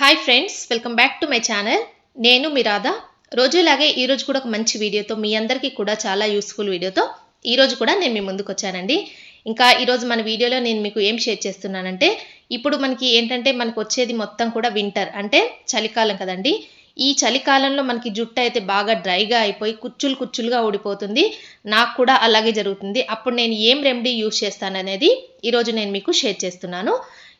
Hi friends welcome back to my channel నేను మీ రాధా. రోజులాగే ఈరోజు కూడా ఒక మంచి వీడియోతో మీ అందరికీ కూడా చాలా యూస్ఫుల్ వీడియోతో ఈరోజు కూడా నేను మీ ముందుకు వచ్చానండి. ఇంకా ఈరోజు మన వీడియోలో నేను మీకు ఏం షేర్ చేస్తున్నానంటే ఇప్పుడు మనకి ఏంటంటే మనకు వచ్చేది మొత్తం కూడా వింటర్ అంటే చలికాలం కదండి. ఈ చలికాలంలో మనకి జుట్టు అయితే బాగా డ్రైగా అయిపోయి కుచ్చులు కుచ్చులుగా ఊడిపోతుంది. నాకు కూడా అలాగే జరుగుతుంది. అప్పుడు నేను ఏం రెమెడీ యూస్ చేస్తాననేది ఈరోజు నేను మీకు షేర్ చేస్తున్నాను.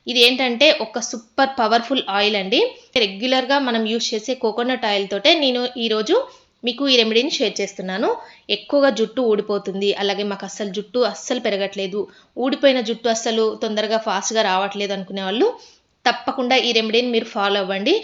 ఇది ఏంటంటే ఒక సూపర్ పవర్ఫుల్ ఆయిల్ అండి. రెగ్యులర్గా మనం యూజ్ చేసే కోకోనట్ ఆయిల్ తోటే నేను ఈరోజు మీకు ఈ రెమెడీని షేర్ చేస్తున్నాను. ఎక్కువగా జుట్టు ఊడిపోతుంది. అలాగే మాకు అస్సలు జుట్టు అస్సలు పెరగట్లేదు. ఊడిపోయిన జుట్టు అస్సలు తొందరగా ఫాస్ట్గా రావట్లేదు అనుకునే వాళ్ళు తప్పకుండా ఈ రెమెడీని మీరు ఫాలో అవ్వండి.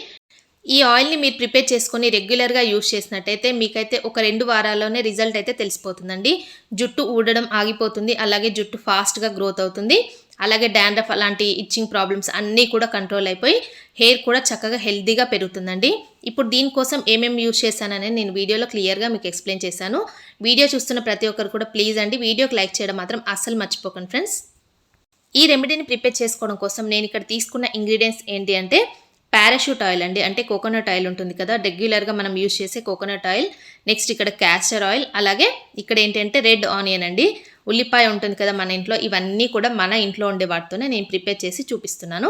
ఈ ఆయిల్ని మీరు ప్రిపేర్ చేసుకొని రెగ్యులర్గా యూజ్ చేసినట్టయితే మీకైతే ఒక రెండు వారాల్లోనే రిజల్ట్ అయితే తెలిసిపోతుందండి. జుట్టు ఊడడం ఆగిపోతుంది. అలాగే జుట్టు ఫాస్ట్గా గ్రోత్ అవుతుంది. అలాగే డాండ్రఫ్ అలాంటి ఇచ్చింగ్ ప్రాబ్లమ్స్ అన్నీ కూడా కంట్రోల్ అయిపోయి హెయిర్ కూడా చక్కగా హెల్తీగా పెరుగుతుందండి. ఇప్పుడు దీనికోసం ఏమేమి యూస్ చేశానని నేను వీడియోలో క్లియర్గా మీకు ఎక్స్ప్లెయిన్ చేశాను. వీడియో చూస్తున్న ప్రతి ఒక్కరు కూడా ప్లీజ్ అండి వీడియోకి లైక్ చేయడం మాత్రం అస్సలు మర్చిపోకండి ఫ్రెండ్స్ ఈ రెమెడీని ప్రిపేర్ చేసుకోవడం కోసం నేను ఇక్కడ తీసుకున్న ఇంగ్రీడియంట్స్ ఏంటి అంటే పారాషూట్ ఆయిల్ అండి. అంటే కోకోనట్ ఆయిల్ ఉంటుంది కదా రెగ్యులర్గా మనం యూజ్ చేసే కోకోనట్ ఆయిల్ నెక్స్ట్ ఇక్కడ క్యాస్టర్ ఆయిల్ అలాగే ఇక్కడ ఏంటంటే రెడ్ ఆనియన్ అండి. ఉల్లిపాయ ఉంటుంది కదా మన ఇంట్లో ఇవన్నీ కూడా మన ఇంట్లో ఉండే వాటితోనే నేను ప్రిపేర్ చేసి చూపిస్తున్నాను.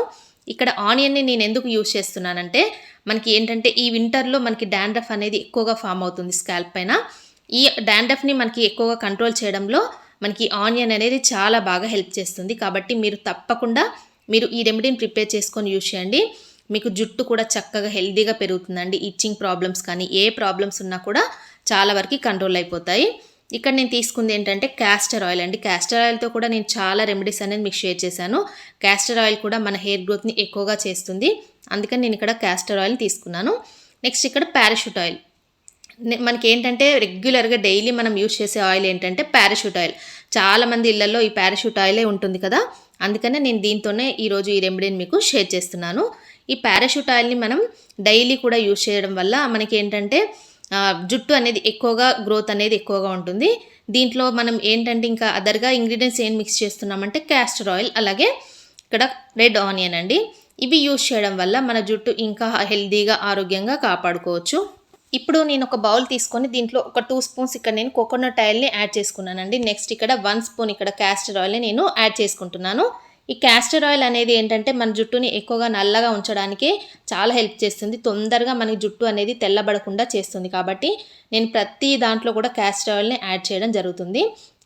ఇక్కడ ఆనియన్ని నేను ఎందుకు యూజ్ చేస్తున్నానంటే మనకి ఏంటంటే ఈ వింటర్లో మనకి డాండ్రఫ్ అనేది ఎక్కువగా ఫామ్ అవుతుంది స్కాల్ప్ పైన. ఈ డాండ్రఫ్ని మనకి ఎక్కువగా కంట్రోల్ చేయడంలో మనకి ఆనియన్ అనేది చాలా బాగా హెల్ప్ చేస్తుంది. కాబట్టి మీరు తప్పకుండా మీరు ఈ రెమెడీని ప్రిపేర్ చేసుకొని యూజ్ చేయండి. మీకు జుట్టు కూడా చక్కగా హెల్దీగా పెరుగుతుందండి. ఇచ్చింగ్ ప్రాబ్లమ్స్ కానీ ఏ ప్రాబ్లమ్స్ ఉన్నా కూడా చాలా వరకు కంట్రోల్ అయిపోతాయి. ఇక్కడ నేను తీసుకుంది ఏంటంటే క్యాస్టర్ ఆయిల్ అండి. క్యాస్టర్ ఆయిల్తో కూడా నేను చాలా రెమెడీస్ అనేది మీకు షేర్ చేశాను. క్యాస్టర్ ఆయిల్ కూడా మన హెయిర్ గ్రోత్ని ఎక్కువగా చేస్తుంది. అందుకని నేను ఇక్కడ క్యాస్టర్ ఆయిల్ తీసుకున్నాను. నెక్స్ట్ ఇక్కడ పారాషూట్ ఆయిల్ మనకి ఏంటంటే రెగ్యులర్గా డైలీ మనం యూజ్ చేసే ఆయిల్ ఏంటంటే పారాషూట్ ఆయిల్ చాలా మంది ఇళ్ళలో ఈ పారాషూట్ ఆయిలే ఉంటుంది కదా? అందుకనే నేను దీంతోనే ఈరోజు ఈ రెమెడీని మీకు షేర్ చేస్తున్నాను. ఈ పారాషూట్ ఆయిల్ని మనం డైలీ కూడా యూజ్ చేయడం వల్ల మనకి ఏంటంటే జుట్టు అనేది ఎక్కువగా గ్రోత్ అనేది ఎక్కువగా ఉంటుంది. దీంట్లో మనం ఏంటంటే ఇంకా అదర్గా ఇంగ్రీడియంట్స్ ఏం మిక్స్ చేస్తున్నామంటే క్యాస్టర్ ఆయిల్ అలాగే ఇక్కడ రెడ్ ఆనియన్ అండి. ఇవి యూస్ చేయడం వల్ల మన జుట్టు ఇంకా హెల్దీగా ఆరోగ్యంగా కాపాడుకోవచ్చు. ఇప్పుడు నేను ఒక బౌల్ తీసుకొని దీంట్లో ఒక టూ స్పూన్స్ ఇక్కడ నేను కోకోనట్ ఆయిల్ని యాడ్ చేసుకున్నానండి. నెక్స్ట్ ఇక్కడ వన్ స్పూన్ ఇక్కడ క్యాస్టర్ ఆయిల్ని నేను యాడ్ చేసుకుంటున్నాను. ఈ క్యాస్టర్ ఆయిల్ అనేది ఏంటంటే మన జుట్టుని ఎక్కువగా నల్లగా ఉంచడానికి చాలా హెల్ప్ చేస్తుంది. తొందరగా మనకి జుట్టు అనేది తెల్లబడకుండా చేస్తుంది కాబట్టి నేను ప్రతి దాంట్లో కూడా క్యాస్టర్ ఆయిల్ని యాడ్ చేయడం జరుగుతుంది.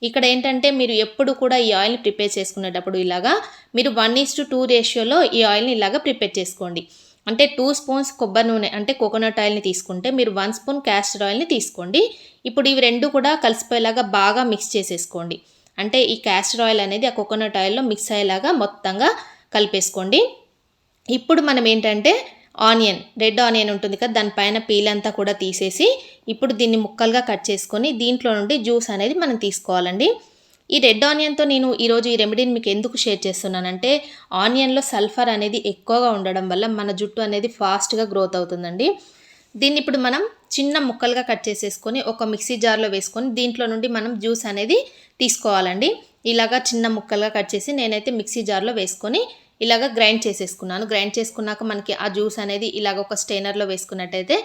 ఇక్కడ ఏంటంటే మీరు ఎప్పుడు కూడా ఈ ఆయిల్ని ప్రిపేర్ చేసుకునేటప్పుడు ఇలాగా మీరు వన్ ఈస్ టు టూ రేషియోలో ఈ ఆయిల్ని ఇలాగా ప్రిపేర్ చేసుకోండి. అంటే టూ స్పూన్స్ కొబ్బరి నూనె అంటే కోకోనట్ ఆయిల్ని తీసుకుంటే మీరు వన్ స్పూన్ క్యాస్టర్ ఆయిల్ని తీసుకోండి. ఇప్పుడు ఇవి రెండు కూడా కలిసిపోయేలాగా బాగా మిక్స్ చేసేసుకోండి. అంటే ఈ క్యాస్టర్ ఆయిల్ అనేది ఆ కోకోనట్ ఆయిల్లో మిక్స్ అయ్యేలాగా మొత్తంగా కలిపేసుకోండి. ఇప్పుడు మనం ఏంటంటే ఆనియన్ రెడ్ ఆనియన్ ఉంటుంది కదా దానిపైన పీల్ అంతా కూడా తీసేసి ఇప్పుడు దీన్ని ముక్కలుగా కట్ చేసుకొని దీంట్లో నుండి జ్యూస్ అనేది మనం తీసుకోవాలండి. ఈ రెడ్ ఆనియన్తో నేను ఈరోజు ఈ రెమెడీని మీకు ఎందుకు షేర్ చేస్తున్నానంటే ఆనియన్లో సల్ఫర్ అనేది ఎక్కువగా ఉండడం వల్ల మన జుట్టు అనేది ఫాస్ట్గా గ్రోత్ అవుతుందండి. దీన్ని ఇప్పుడు మనం చిన్న ముక్కలుగా కట్ చేసేసుకొని ఒక మిక్సీ జార్లో వేసుకొని దీంట్లో నుండి మనం జ్యూస్ అనేది తీసుకోవాలండి. ఇలాగా చిన్న ముక్కలుగా కట్ చేసి నేనైతే మిక్సీ జార్లో వేసుకొని ఇలాగ గ్రైండ్ చేసేసుకున్నాను. గ్రైండ్ చేసుకున్నాక మనకి ఆ జ్యూస్ అనేది ఇలాగ ఒక స్టెయినర్లో వేసుకున్నట్టయితే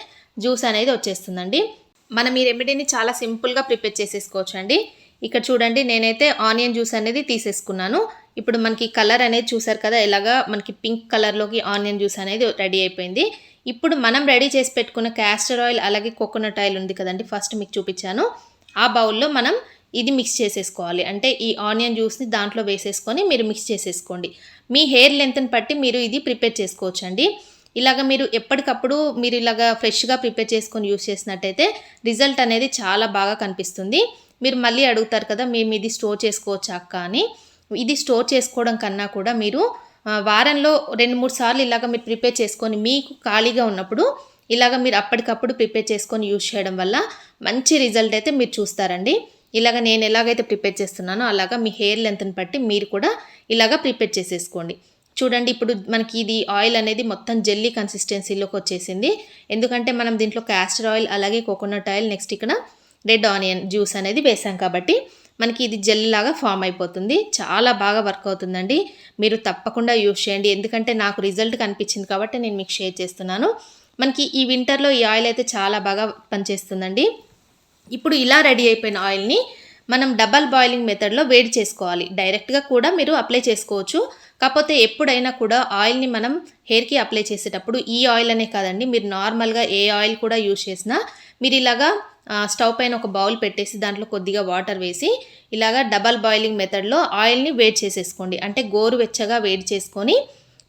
జ్యూస్ అనేది వచ్చేస్తుందండి. మనం ఈ రెమెడీని చాలా సింపుల్గా ప్రిపేర్ చేసేసుకోవచ్చు అండి ఇక్కడ చూడండి నేనైతే ఆనియన్ జ్యూస్ అనేది తీసేసుకున్నాను. ఇప్పుడు మనకి కలర్ అనేది చూసారు కదా ఇలాగ మనకి పింక్ కలర్లోకి ఆనియన్ జ్యూస్ అనేది రెడీ అయిపోయింది. ఇప్పుడు మనం రెడీ చేసి పెట్టుకున్న క్యాస్టర్ ఆయిల్ అలాగే కోకోనట్ ఆయిల్ ఉంది కదండి ఫస్ట్ మీకు చూపించాను. ఆ బౌల్లో మనం ఇది మిక్స్ చేసేసుకోవాలి. అంటే ఈ ఆనియన్ జ్యూస్ని దాంట్లో వేసేసుకొని మీరు మిక్స్ చేసేసుకోండి. మీ హెయిర్ లెంత్ని బట్టి మీరు ఇది ప్రిపేర్ చేసుకోవచ్చు అండి ఇలాగ మీరు ఎప్పటికప్పుడు మీరు ఇలాగ ఫ్రెష్గా ప్రిపేర్ చేసుకొని యూస్ చేసినట్టయితే రిజల్ట్ అనేది చాలా బాగా కనిపిస్తుంది. మీరు మళ్ళీ అడుగుతారు కదా మేము ఇది స్టోర్ చేసుకోవచ్చా అక్క అని. ఇది స్టోర్ చేసుకోవడం కన్నా కూడా మీరు వారంలో రెండు మూడు సార్లు ఇలాగ మీరు ప్రిపేర్ చేసుకొని మీకు ఖాళీగా ఉన్నప్పుడు ఇలాగ మీరు అప్పటికప్పుడు ప్రిపేర్ చేసుకొని యూజ్ చేయడం వల్ల మంచి రిజల్ట్ అయితే మీరు చూస్తారండి. ఇలాగ నేను ఎలాగైతే ప్రిపేర్ చేస్తున్నానో అలాగా మీ హెయిర్ లెంత్ని బట్టి మీరు కూడా ఇలాగ ప్రిపేర్ చేసేసుకోండి. చూడండి ఇప్పుడు మనకి ఇది ఆయిల్ అనేది మొత్తం జెల్లీ కన్సిస్టెన్సీలోకి వచ్చేసింది. ఎందుకంటే మనం దీంట్లో క్యాస్టర్ ఆయిల్ అలాగే కోకోనట్ ఆయిల్ నెక్స్ట్ ఇక్కడ రెడ్ ఆనియన్ జ్యూస్ అనేది వేసాం కాబట్టి మనకి ఇది జెల్ లాగా ఫామ్ అయిపోతుంది. చాలా బాగా వర్క్ అవుతుందండి. మీరు తప్పకుండా యూస్ చేయండి. ఎందుకంటే నాకు రిజల్ట్ కనిపించింది కాబట్టి నేను మీకు షేర్ చేస్తున్నాను. మనకి ఈ వింటర్లో ఈ ఆయిల్ అయితే చాలా బాగా పనిచేస్తుందండి. ఇప్పుడు ఇలా రెడీ అయిపోయిన ఆయిల్ని మనం డబల్ బాయిలింగ్ మెథడ్లో వేడి చేసుకోవాలి. డైరెక్ట్గా కూడా మీరు అప్లై చేసుకోవచ్చు. కాకపోతే ఎప్పుడైనా కూడా ఆయిల్ని మనం హెయిర్కి అప్లై చేసేటప్పుడు ఈ ఆయిల్ అనే కాదండి. మీరు నార్మల్గా ఏ ఆయిల్ కూడా యూజ్ చేసినా మీరు ఇలాగా స్టవ్ పైన ఒక బౌల్ పెట్టేసి దాంట్లో కొద్దిగా వాటర్ వేసి ఇలాగా డబల్ బాయిలింగ్ మెథడ్లో ఆయిల్ని వేడి చేసేసుకోండి. అంటే గోరువెచ్చగా వేడి చేసుకొని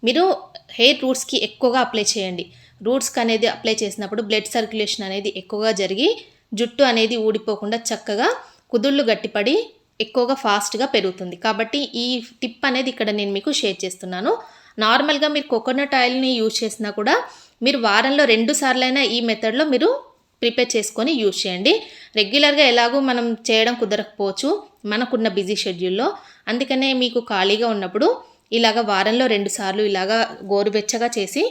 మీరు హెయిర్ రూట్స్కి ఎక్కువగా అప్లై చేయండి. రూట్స్కి అనేది అప్లై చేసినప్పుడు బ్లడ్ సర్క్యులేషన్ అనేది ఎక్కువగా జరిగి జుట్టు అనేది ఊడిపోకుండా చక్కగా కుదుళ్ళు గట్టిపడి ఎక్కువగా ఫాస్ట్గా పెరుగుతుంది. కాబట్టి ఈ టిప్ అనేది ఇక్కడ నేను మీకు షేర్ చేస్తున్నాను. నార్మల్గా మీరు కోకోనట్ ఆయిల్ని యూజ్ చేసినా కూడా మీరు వారంలో రెండు సార్లైనా ఈ మెథడ్లో మీరు ప్రిపేర్ చేసుకొని యూజ్ చేయండి. రెగ్యులర్గా ఎలాగో మనం చేయడం కుదరకపోవచ్చు మనకున్న బిజీ షెడ్యూల్లో. అందుకనే మీకు ఖాళీగా ఉన్నప్పుడు ఇలాగ వారంలో రెండు సార్లు ఇలాగా గోరువెచ్చగా చేసి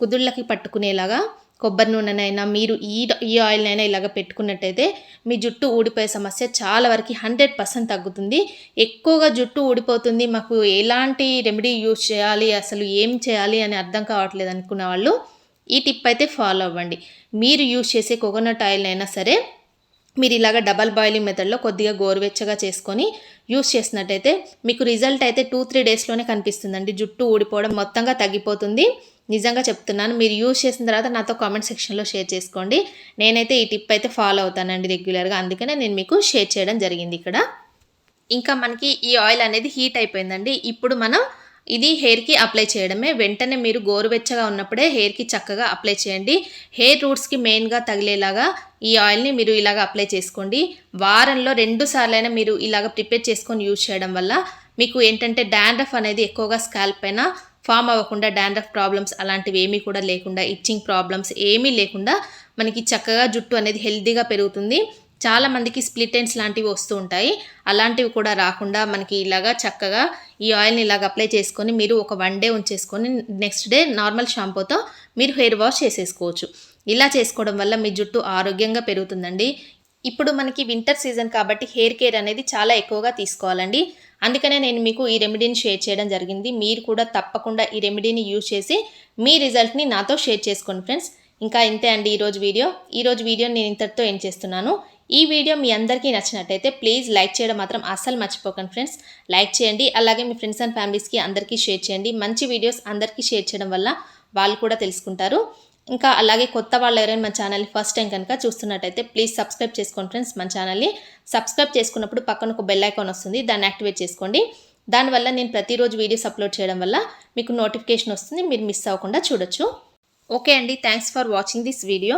కుదుళ్ళకి పట్టుకునేలాగా కొబ్బరి నూనెనైనా మీరు ఈ ఈ ఆయిల్నైనా ఇలాగ పెట్టుకున్నట్టయితే మీ జుట్టు ఊడిపోయే సమస్య చాలా వరకు హండ్రెడ్ పర్సెంట్ తగ్గుతుంది. ఎక్కువగా జుట్టు ఊడిపోతుంది మాకు ఎలాంటి రెమెడీ యూజ్ చేయాలి అసలు ఏం చేయాలి అని అర్థం కావట్లేదు అనుకున్న వాళ్ళు ఈ టిప్ అయితే ఫాలో అవ్వండి. మీరు యూజ్ చేసే కోకోనట్ ఆయిల్ అయినా సరే మీరు ఇలాగ డబల్ బాయిలింగ్ మెథడ్లో కొద్దిగా గోరువెచ్చగా చేసుకొని యూస్ చేసినట్టయితే మీకు రిజల్ట్ అయితే టూ త్రీ డేస్లోనే కనిపిస్తుందండి. జుట్టు ఊడిపోవడం మొత్తంగా తగ్గిపోతుంది. నిజంగా చెప్తున్నాను మీరు యూజ్ చేసిన తర్వాత నాతో కామెంట్ సెక్షన్లో షేర్ చేసుకోండి. నేనైతే ఈ టిప్ అయితే ఫాలో అవుతానండి రెగ్యులర్గా. అందుకనే నేను మీకు షేర్ చేయడం జరిగింది ఇక్కడ. ఇంకా మనకి ఈ ఆయిల్ అనేది హీట్ అయిపోయిందండి. ఇప్పుడు మనం ఇది హెయిర్కి అప్లై చేయడమే. వెంటనే మీరు గోరువెచ్చగా ఉన్నప్పుడే హెయిర్కి చక్కగా అప్లై చేయండి. హెయిర్ రూట్స్కి మెయిన్గా తగిలేలాగా ఈ ఆయిల్ని మీరు ఇలాగ అప్లై చేసుకోండి. వారంలో రెండు సార్లైనా మీరు ఇలాగ ప్రిపేర్ చేసుకొని యూజ్ చేయడం వల్ల మీకు ఏంటంటే డాండ్రఫ్ అనేది ఎక్కువగా స్కాల్ప్ పైన ఫామ్ అవ్వకుండా డాండ్రఫ్ ప్రాబ్లమ్స్ అలాంటివి ఏమీ కూడా లేకుండా ఇచ్చింగ్ ప్రాబ్లమ్స్ ఏమీ లేకుండా మనకి చక్కగా జుట్టు అనేది హెల్తీగా పెరుగుతుంది. చాలా మందికి స్ప్లిట్ ఎండ్స్ లాంటివి వస్తూ ఉంటాయి. అలాంటివి కూడా రాకుండా మనకి ఇలాగా చక్కగా ఈ ఆయిల్ని ఇలాగ అప్లై చేసుకొని మీరు ఒక వన్ డే ఉంచేసుకొని నెక్స్ట్ డే నార్మల్ షాంపూతో మీరు హెయిర్ వాష్ చేసేసుకోవచ్చు. ఇలా చేసుకోవడం వల్ల మీ జుట్టు ఆరోగ్యంగా పెరుగుతుందండి. ఇప్పుడు మనకి వింటర్ సీజన్ కాబట్టి హెయిర్ కేర్ అనేది చాలా ఎక్కువగా తీసుకోవాలండి. అందుకనే నేను మీకు ఈ రెమెడీని షేర్ చేయడం జరిగింది. మీరు కూడా తప్పకుండా ఈ రెమెడీని యూజ్ చేసి మీ రిజల్ట్ని నాతో షేర్ చేసుకోండి ఫ్రెండ్స్ ఇంకా ఇంతే అండి ఈరోజు వీడియో. ఈరోజు వీడియో నేను ఇంతటితో ఎండ్ చేస్తున్నాను. ఈ వీడియో మీ అందరికీ నచ్చినట్టయితే ప్లీజ్ లైక్ చేయడం మాత్రం అస్సలు మర్చిపోకండి ఫ్రెండ్స్. లైక్ చేయండి అలాగే మీ ఫ్రెండ్స్ అండ్ ఫ్యామిలీస్కి అందరికీ షేర్ చేయండి. మంచి వీడియోస్ అందరికీ షేర్ చేయడం వల్ల వాళ్ళు కూడా తెలుసుకుంటారు. ఇంకా అలాగే కొత్త వాళ్ళు ఎవరైనా మన ఛానల్ని ఫస్ట్ టైం కనుక చూస్తున్నట్టయితే ప్లీజ్ సబ్స్క్రైబ్ చేసుకోండి ఫ్రెండ్స్ మన ఛానల్ని సబ్స్క్రైబ్ చేసుకున్నప్పుడు పక్కన ఒక బెల్ ఐకాన్ వస్తుంది దాన్ని యాక్టివేట్ చేసుకోండి. దానివల్ల నేను ప్రతిరోజు వీడియోస్ అప్లోడ్ చేయడం వల్ల మీకు నోటిఫికేషన్ వస్తుంది మీరు మిస్ అవ్వకుండా చూడొచ్చు. ఓకే అండి thanks for watching this video